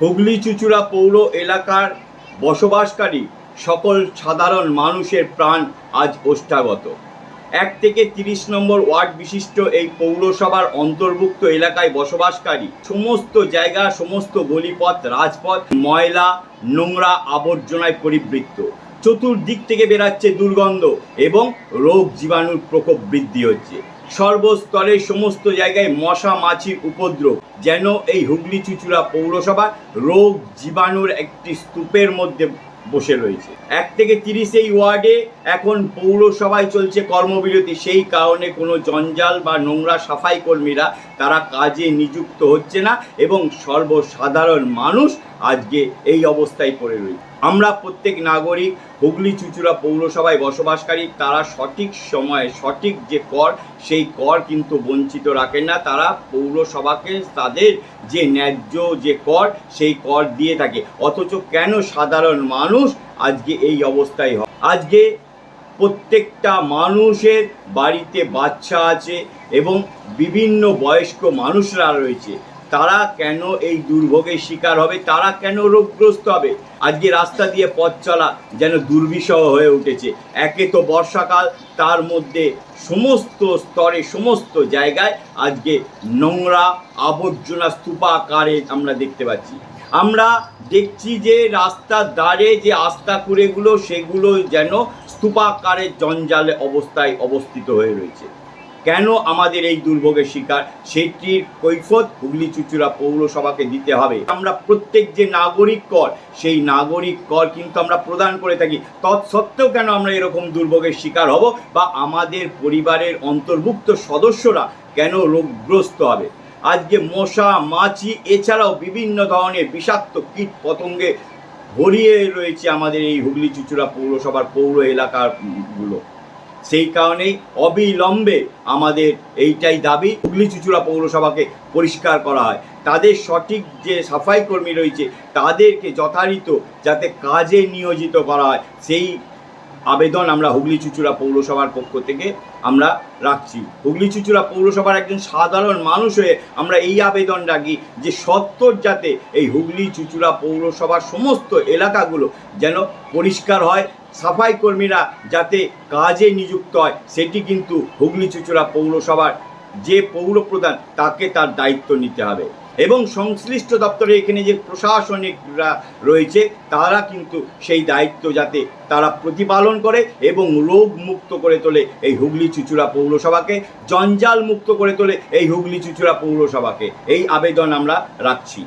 হুগলি চুচুড়া পৌর এলাকার বসবাসকারী সকল সাধারণ মানুষের প্রাণ আজ ওষ্ঠাগত এক থেকে তিরিশ নম্বর ওয়ার্ড বিশিষ্ট এই পৌরসভার অন্তর্ভুক্ত এলাকায় বসবাসকারী সমস্ত জায়গা, সমস্ত গলিপথ, রাজপথ, ময়লা, নোংরা আবর্জনায় পরিবৃত্ত। চতুর্দিক থেকে বেরাচ্ছে দুর্গন্ধ এবং রোগ জীবাণুর প্রকোপ বৃদ্ধি হচ্ছে। সর্বস্তরের সমস্ত জায়গায় মশা মাছির উপদ্রব। যেন এই হুগলি চুচুড়া পৌরসভা রোগ জীবাণুর একটি স্তূপের মধ্যে বসে রয়েছে। এক থেকে তিরিশ এই ওয়ার্ডে এখন পৌরসভায় চলছে কর্মবিরতি। সেই কারণে কোনো জঞ্জাল বা নোংরা সাফাই কর্মীরা তারা কাজে নিযুক্ত হচ্ছে না এবং সর্বসাধারণ মানুষ আজকে এই অবস্থায় পড়ে রয়েছে। আমরা প্রত্যেক নাগরিক, হুগলি চুচুড়া পৌরসভায় বসবাসকারী, তারা সঠিক সময়ে সঠিক যে কর, সেই কর কিন্তু বঞ্চিত রাখেন না। তারা পৌরসভাকে তাদের যে ন্যায্য যে কর, সেই কর দিয়ে থাকে। অথচ কেন সাধারণ মানুষ আজকে এই অবস্থায় হয়? আজকে প্রত্যেকটা মানুষের বাড়িতে বাচ্চা আছে এবং বিভিন্ন বয়স্ক মানুষরা রয়েছে। তারা কেন এই দুর্ভোগের শিকার হবে? তারা কেন রোগগ্রস্ত হবে? আজকে রাস্তা দিয়ে পথ চলা যেন দুর্বিষহ হয়ে উঠেছে। একে তো বর্ষাকাল, তার মধ্যে সমস্ত স্তরে, সমস্ত জায়গায় আজকে নোংরা আবর্জনা স্তূপাকারে আমরা দেখতে পাচ্ছি। আমরা দেখছি যে রাস্তার ধারে যে আস্তাকুড়েগুলো সেগুলো যেন স্তূপাকারে জঞ্জালে অবস্থায় অবস্থিত হয়ে রয়েছে। কেন আমাদের এই দুর্ভোগের শিকার? সেটির কৈফত হুগলি চুচুড়া পৌরসভাকে দিতে হবে। আমরা প্রত্যেক যে নাগরিক কর, সেই নাগরিক কর কিন্তু আমরা প্রদান করে থাকি। তৎসত্ত্বেও কেন আমরা এরকম দুর্ভোগের শিকার হব বা আমাদের পরিবারের অন্তর্ভুক্ত সদস্যরা কেন রোগগ্রস্ত হবে? আজকে মশা, মাছি এছাড়াও বিভিন্ন ধরনের বিষাক্ত কীট পতঙ্গে ভরিয়ে রয়েছে আমাদের এই হুগলি চুচুড়া পৌরসভার পৌর এলাকাগুলো। সেই কারণেই অবিলম্বে আমাদের এইটাই দাবি, হুগলি চুচুড়া পৌরসভাকে পরিষ্কার করা হয়। তাদের সঠিক যে সাফাই কর্মী রয়েছে, তাদেরকে যথারীত যাতে কাজে নিয়োজিত করা হয়, সেই আবেদন আমরা হুগলি চুচুড়া পৌরসভার পক্ষ থেকে আমরা রাখছি। হুগলি চুচুড়া পৌরসভার একজন সাধারণ মানুষ হয়ে আমরা এই আবেদন রাখি যে সত্তর যাতে এই হুগলি চুচুড়া পৌরসভার সমস্ত এলাকাগুলো যেন পরিষ্কার হয় সাফাই কর্মীরা যাতে কাজে নিযুক্ত হয়, সেটি কিন্তু হুগলি চুচুড়া পৌরসভার যে পৌর প্রধান তাকে তার দায়িত্ব নিতে হবে। এবং সংশ্লিষ্ট দপ্তরে এখানে যে প্রশাসনিকরা রয়েছে, তারা কিন্তু সেই দায়িত্ব যাতে তারা প্রতিপালন করে এবং রোগ মুক্ত করে তোলে এই হুগলি চুচুড়া পৌরসভাকে, জঞ্জাল মুক্ত করে তোলে এই হুগলি চুচুড়া পৌরসভাকে। এই আবেদন আমরা রাখছি।